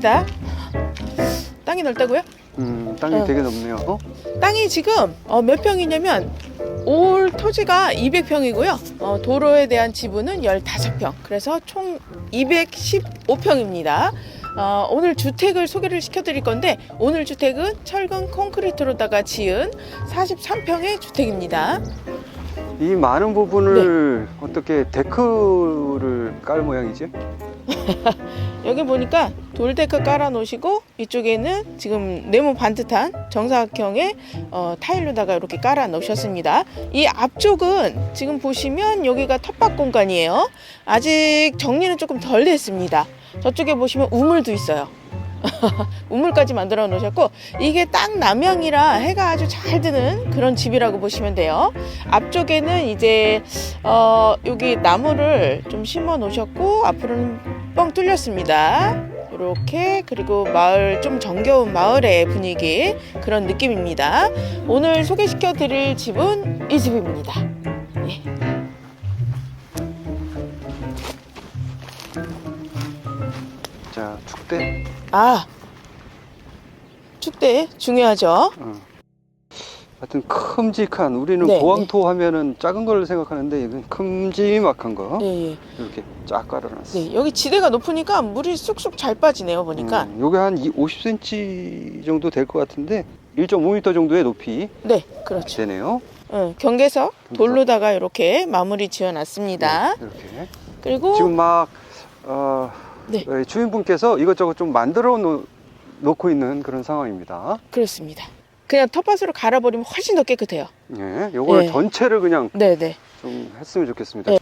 넓습니다. 땅이 넓다고요? 음, 땅이 어. 되게 넓네요. 어? 땅이 지금 어, 몇 평이냐면 올 토지가 200평이고요. 어, 도로에 대한 지분은 15평. 그래서 총 215평입니다. 어, 오늘 주택을 소개를 시켜드릴 건데 오늘 주택은 철근 콘크리트로다가 지은 43평의 주택입니다. 이 많은 부분을 네. 어떻게 데크를 깔 모양이지? 여기 보니까 돌데크 깔아 놓으시고 이쪽에는 지금 네모 반듯한 정사각형의 어, 타일로다가 이렇게 깔아 놓으셨습니다. 이 앞쪽은 지금 보시면 여기가 텃밭 공간이에요. 아직 정리는 조금 덜 됐습니다. 저쪽에 보시면 우물도 있어요. 우물까지 만들어 놓으셨고 이게 딱 남향이라 해가 아주 잘 드는 그런 집이라고 보시면 돼요. 앞쪽에는 이제 어, 여기 나무를 좀 심어 놓으셨고 앞으로는 뻥 뚫렸습니다. 이렇게 그리고 마을 좀 정겨운 마을의 분위기 그런 느낌입니다. 오늘 소개시켜 드릴 집은 이 집입니다. 네. 아 축대 중요하죠. 어. 하여튼 큼직한 우리는 네, 고황토 하면은 작은 걸 생각하는데 이건 큼지막한 거 예, 예. 이렇게 쫙 깔아놨어. 네, 여기 지대가 높으니까 물이 쑥쑥 잘 빠지네요. 보니까. 음, 요게 한 50cm 정도 될 것 같은데 1.5m 정도의 높이 네, 그렇죠. 되네요. 어, 경계석 돌로다가 이렇게 마무리 지어놨습니다. 네, 이렇게. 그리고 지금 막 어, 네. 어, 주인분께서 이것저것 좀 만들어 놓, 놓고 있는 그런 상황입니다. 그렇습니다. 그냥 텃밭으로 갈아버리면 훨씬 더 깨끗해요. 예, 요걸 네. 전체를 그냥 네, 네. 좀 했으면 좋겠습니다. 네.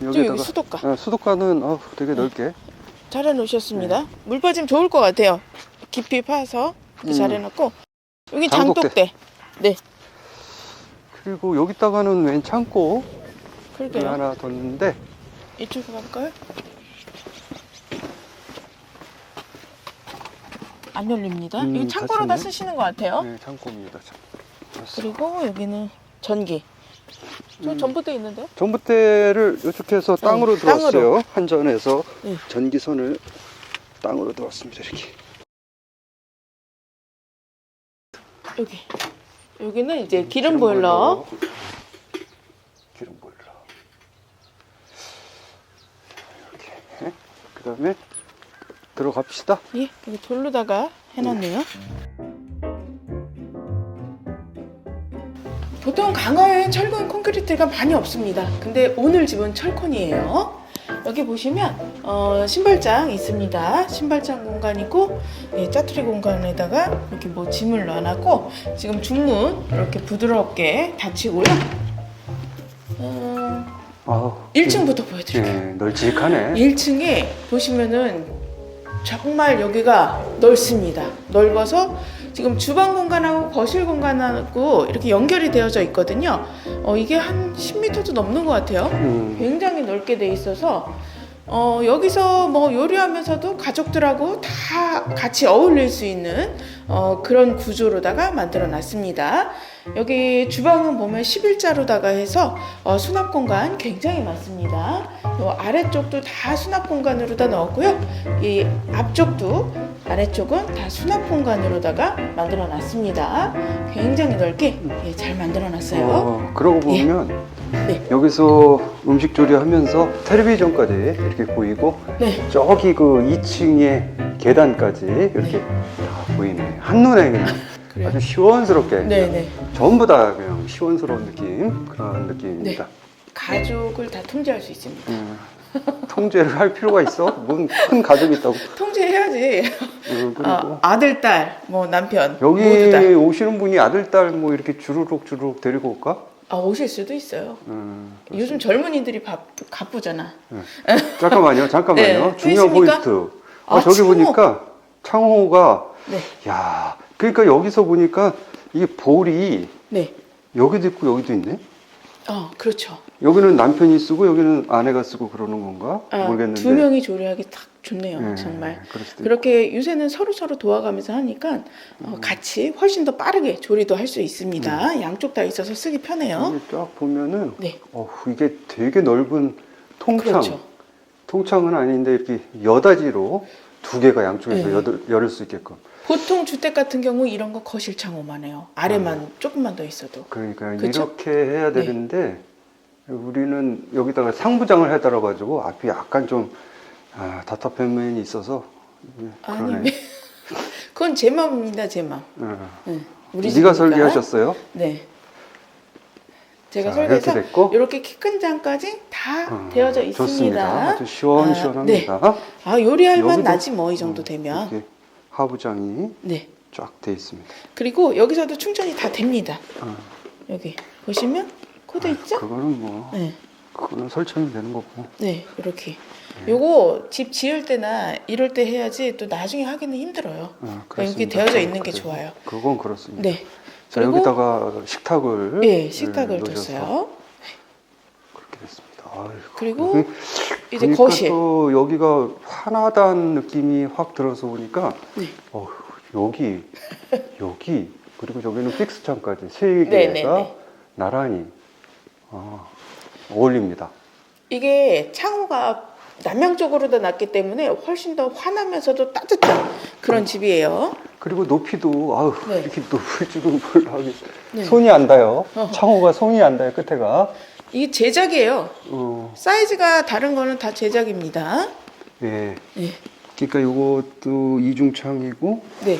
저 여기다가 여기 수도가 어, 수도가는 어, 되게 넓게 잘 해 놓으셨습니다. 물 빠지면 좋을 것 같아요. 깊이 파서 이렇게 음. 잘 해놓고 여기 장독대. 장독대. 네, 그리고 여기다가는 웬 창고 그러게요. 하나 뒀는데 이쪽으로 갈까요? 안 열립니다. 음, 이거 창고로 다 닫히네. 쓰시는 것 같아요. 네, 창고입니다. 참. 됐어. 그리고 여기는 전기. 저 음. 전부대 있는데요? 전봇대를 이쪽해서 땅으로 네, 들어왔어요. 한전에서 네. 전기선을 땅으로 들어왔습니다. 이렇게. 여기. 여기는 이제 기름 보일러. 기름 보일러. 이렇게. 그 다음에 들어갑시다. 예, 여기 돌로다가 해놨네요. 보통 강화에 철근 콘크리트가 많이 없습니다. 근데 오늘 집은 철콘이에요. 여기 보시면 어, 신발장 있습니다. 신발장 공간이고 예, 짜투리 공간에다가 이렇게 뭐 짐을 넣어놨고 지금 중문 이렇게 부드럽게 닫히고요. 어, 아우, 1층부터 보여드릴게요. 네, 널찍하네. 1층에 보시면은 정말 여기가 넓습니다. 넓어서 지금 주방 공간하고 거실 공간하고 이렇게 연결이 되어져 있거든요. 어, 이게 한 10m도 넘는 것 같아요. 음, 굉장히 넓게 돼 있어서 어, 여기서 뭐 요리하면서도 가족들하고 다 같이 어울릴 수 있는 어, 그런 구조로다가 만들어 놨습니다. 여기 주방은 보면 11자로다가 해서 어, 수납 공간 굉장히 많습니다. 요 아래쪽도 다 수납 공간으로 다 넣었고요. 이 앞쪽도 아래쪽은 다 수납 공간으로다가 만들어 놨습니다. 굉장히 넓게 예, 잘 만들어 놨어요. 어, 그러고 보면 네. 여기서 음식 조리하면서 텔레비전까지 이렇게 보이고 네. 저기 그 2층에 계단까지 이렇게 다 보이네. 한눈에 그냥 그래요. 아주 시원스럽게 네네. 전부 다 그냥 시원스러운 느낌 그런 느낌입니다. 가족을 다 통제할 수 있습니다. 음, 통제를 할 필요가 있어? 뭔 큰 가족이 있다고? 통제해야지. 음, 그리고 어, 아들, 딸, 뭐 남편 여기 모두 다. 오시는 분이 아들 딸 뭐 이렇게 주르륵 주르륵 데리고 올까? 아, 오실 수도 있어요. 음, 요즘 젊은이들이 바, 바쁘잖아. 잠깐만요, 잠깐만요. 네, 중요한? 포인트. 아, 아, 저기 창호. 보니까 창호가 네, 야, 그러니까 여기서 보니까 이게 볼이 네. 여기도 있고 여기도 있네. 어, 그렇죠. 여기는 남편이 쓰고 여기는 아내가 쓰고 그러는 건가 아, 모르겠는데. 두 명이 조리하기 딱 좋네요, 네, 정말. 수도 있고. 그렇게 요새는 서로 서로 도와가면서 하니까 어, 같이 훨씬 더 빠르게 조리도 할 수 있습니다. 양쪽 다 있어서 쓰기 편해요. 쫙 보면은 네, 어, 이게 되게 넓은 통창. 그렇죠. 통창은 아닌데 이렇게 여다지로 두 개가 양쪽에서 네. 열, 열을 수 있게끔. 보통 주택 같은 경우 이런 거 거실 창호만 해요. 아래만 조금만 더 있어도. 그러니까 그쵸? 이렇게 해야 네. 되는데 우리는 여기다가 상부장을 해달라 가지고 앞이 약간 좀 아, 답답한 면이 있어서 예, 아니, 그러네. 왜- 그건 제 마음입니다, 제 마음. 어. 네. 네가 집이니까. 설계하셨어요? 네. 제가 자, 설계해서 이렇게 됐고. 이렇게 키 큰 장까지 다 어, 되어져 있습니다. 좋습니다. 아주 시원시원합니다. 아 요리할 맛 여기도- 나지 뭐 이 정도 어, 되면. 이렇게 하부장이 네. 쫙 돼 있습니다. 그리고 여기서도 충전이 다 됩니다. 어. 여기 보시면 코드 있죠? 그거는 뭐 네. 그거는 설정이 되는 거고. 네, 이렇게. 요거 집 지을 때나 이럴 때 해야지 또 나중에 하기는 힘들어요. 어, 여기 그렇습니다. 되어져 있는 게. 좋아요. 그건 그렇습니다. 네. 자 그리고- 여기다가 식탁을 예, 식탁을 음, 뒀어요. 그렇게 됐습니다. 아이고, 그리고 이제 보니까 거실. 또 여기가 환하다는 느낌이 확 들어서 보니까 네. 어, 여기 여기 그리고 저기는 픽스 창까지 세 네, 네, 개가 네. 나란히 어, 어울립니다. 이게 창호가 남양 쪽으로도 났기 때문에 훨씬 더 환하면서도 따뜻한 그런 집이에요. 그리고 높이도 아우 네. 이렇게 높을 줄은 몰라요. 네. 손이 안. 어허. 창호가 손이 안 닿아요. 끝에가. 이게 제작이에요. 어, 사이즈가 다른 거는 다 제작입니다. 예. 네. 그러니까 이것도 이중창이고 네.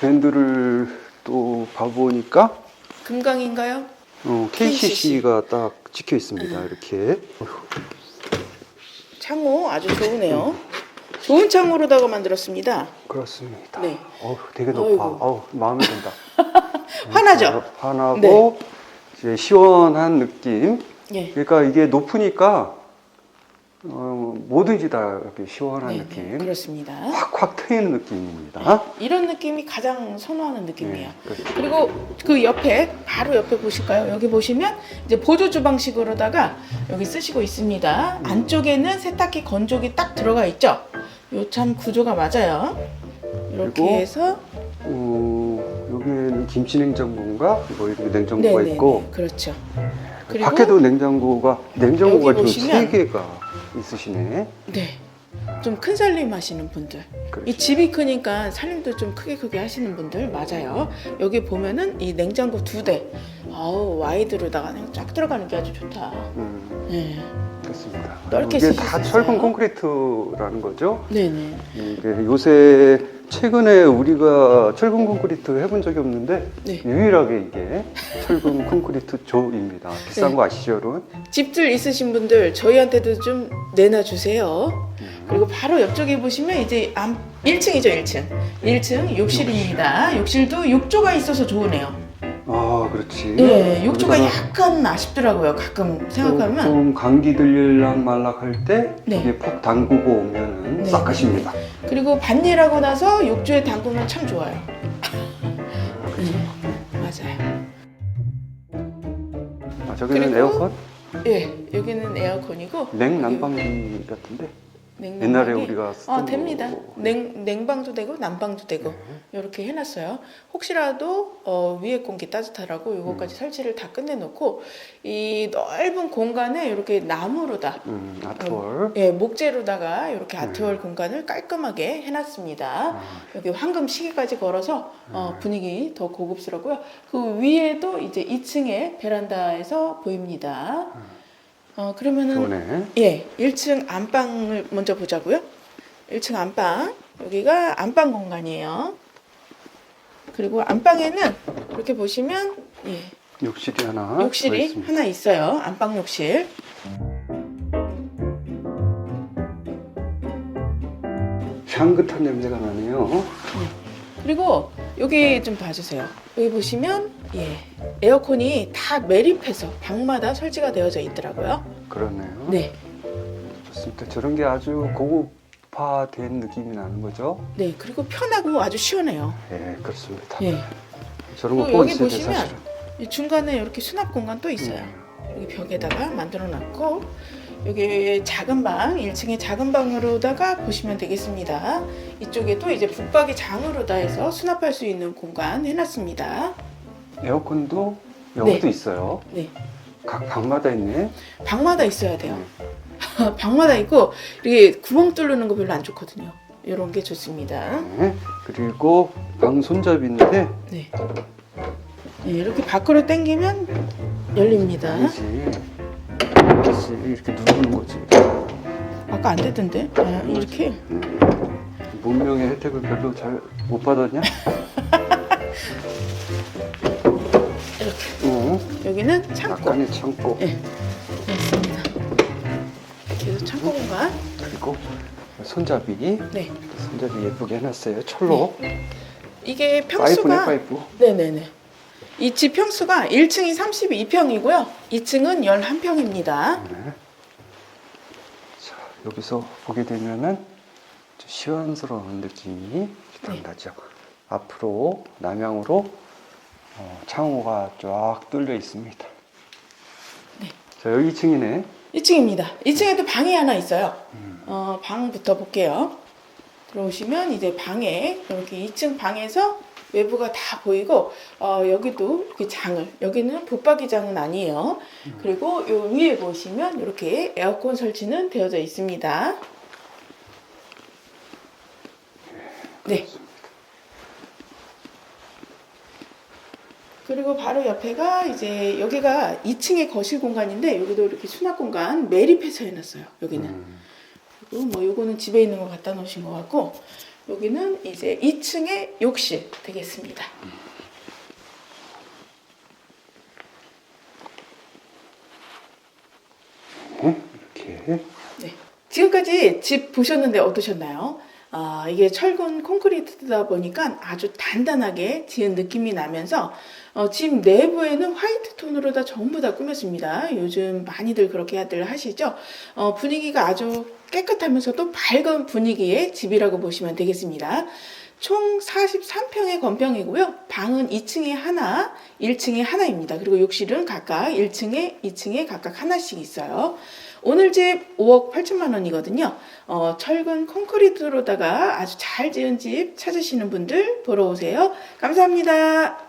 밴드를 또 봐보니까 금강인가요? 어, KCC가 딱 찍혀 있습니다. 이렇게. 창호 아주 좋으네요. 좋은 창호로다가 만들었습니다. 그렇습니다. 네. 어우, 되게 높아. 어이구. 어우, 마음에 든다. 환하죠? 환하고 네. 이제 시원한 느낌. 예. 그러니까 이게 높으니까 어, 뭐든지 다 이렇게 시원한 네, 느낌. 네, 그렇습니다. 확확 트이는 느낌입니다. 이런 느낌이 가장 선호하는 느낌이에요. 네. 그리고 그 옆에 바로 옆에 보실까요? 여기 보시면 이제 보조 주방식으로다가 여기 쓰시고 있습니다. 음. 안쪽에는 세탁기 건조기 딱 들어가 있죠. 요 참 구조가 맞아요. 이렇게 해서 어, 여기에는 김치 냉장고인가 뭐 이렇게 냉장고가 네네 있고 그렇죠. 그리고 밖에도 냉장고가 냉장고가 여기 지금 보시면 세 개가 있으시네. 네. 좀 큰 살림 하시는 분들 그렇죠. 이 집이 크니까 살림도 좀 크게 크게 하시는 분들 맞아요. 여기 보면은 이 냉장고 두 대, 아우 와이드로다가 그냥 쫙 들어가는 게 아주 좋다. 음, 네, 그렇습니다. 넓게 이게 쓰실 다수 철근 있어요. 콘크리트라는 거죠. 네네. 이게 요새 최근에 우리가 철근 콘크리트 해본 적이 없는데 네. 유일하게 이게 철근 콘크리트 조입니다. 비싼 네. 거 아시죠, 여러분? 집들 있으신 분들 저희한테도 좀 내놔 주세요. 음. 그리고 바로 옆쪽에 보시면 이제 암 1층이죠, 1층. 1층 욕실입니다. 욕실도 욕조가 있어서 좋으네요. 아, 그렇지. 네, 욕조가 우리가 약간 아쉽더라고요. 가끔 생각하면. 좀 감기 들릴락 말락 할 때 네. 이게 푹 담그고 오면 네. 싹 가십니다. 그리고 반일하고 나서 욕조에 담그면 참 좋아요. 네, 맞아요. 아, 저기는 그리고 에어컨? 예, 여기는 에어컨이고 냉 난방기 같은데 냉난방이- 옛날에 우리가 쓰던 아 됩니다. 거. 냉 냉방도 되고 난방도 되고 네. 이렇게 해놨어요. 혹시라도 어, 위에 공기 따뜻하라고 이거까지 음. 설치를 다 끝내놓고 이 넓은 공간에 이렇게 나무로다. 음, 아트월. 예, 목재로다가 이렇게 네. 아트월 공간을 깔끔하게 해놨습니다. 아, 여기 황금 시계까지 걸어서 어, 네. 분위기 더 고급스럽고요. 그 위에도 이제 2층에 베란다에서 보입니다. 어, 그러면은 좋네. 예, 1층 안방을 먼저 보자고요. 1층 안방. 여기가 안방 공간이에요. 그리고 안방에는 이렇게 보시면 예, 욕실이 하나 더 욕실이 있습니다. 하나 있어요. 안방 욕실. 향긋한 냄새가 나네요. 그리고 여기 좀 봐주세요. 여기 보시면 예, 에어컨이 다 매립해서 방마다 설치가 되어져 있더라고요. 그렇네요. 네, 좋습니다. 저런 게 아주 고급화된 느낌이 나는 거죠. 네. 그리고 편하고 아주 시원해요. 예, 그렇습니다. 예. 저런 거 그리고 여기 보시면 사실은. 이 중간에 이렇게 수납 공간 또 있어요. 여기 벽에다가 만들어 놨고 여기 작은 방 1층에 작은 방으로다가 보시면 되겠습니다. 이쪽에도 이제 붙박이 장으로다 해서 수납할 수 있는 공간 해놨습니다. 에어컨도 여기도 있어요. 네, 각 방마다 있네. 방마다 있어야 돼요. 방마다 있고 이게 구멍 뚫는 거 별로 안 좋거든요. 이런 게 좋습니다. 네. 그리고 방 손잡이인데 네. 네, 이렇게 밖으로 당기면 열립니다. 아니지. 그렇지. 이렇게 누르는 거지. 아까 안 되던데? 아, 이렇게? 문명의 혜택을 별로 잘 못 받았냐? 여기는 창고. 약간의 창고. 네. 맞습니다. 그래서 창고 공간. 그리고 손잡이. 네. 손잡이 예쁘게 해놨어요. 철로. 이게 파이프네 평수가 파이프. 네네네. 이 집 평수가 1층이 32평이고요. 2층은 11평입니다. 네. 자 여기서 보게 되면은 좀 시원스러운 느낌이 딱 네. 나죠. 앞으로 남향으로 어, 창호가 쫙 뚫려 있습니다. 네. 자 여기 2층이네. 2층입니다. 2층에도 방이 하나 있어요. 어, 방부터 볼게요. 들어오시면 이제 방에 이렇게 2층 방에서 외부가 다 보이고 어, 여기도 이렇게 장을 여기는 붙박이장은 아니에요. 그리고 요 위에 보시면 이렇게 에어컨 설치는 되어져 있습니다. 네. 그리고 바로 옆에가 이제 여기가 2층의 거실 공간인데 여기도 이렇게 수납 공간 매립해서 해놨어요. 여기는. 음, 그리고 뭐 요거는 집에 있는 거 갖다 놓으신 것 같고 여기는 이제 2층의 욕실 되겠습니다. 네, 이렇게. 네. 지금까지 집 보셨는데 어떠셨나요? 아, 이게 철근 콘크리트다 보니까 아주 단단하게 지은 느낌이 나면서 어, 집 내부에는 화이트 톤으로 다 전부 다 꾸몄습니다. 요즘 많이들 그렇게들 하시죠? 어, 분위기가 아주 깨끗하면서도 밝은 분위기의 집이라고 보시면 되겠습니다. 총 43평의 건평이고요. 방은 2층에 하나, 1층에 하나입니다. 그리고 욕실은 각각 1층에, 2층에 각각 하나씩 있어요. 오늘 집 5억 8천만 원이거든요. 어, 철근 콘크리트로다가 아주 잘 지은 집 찾으시는 분들 보러 오세요. 감사합니다.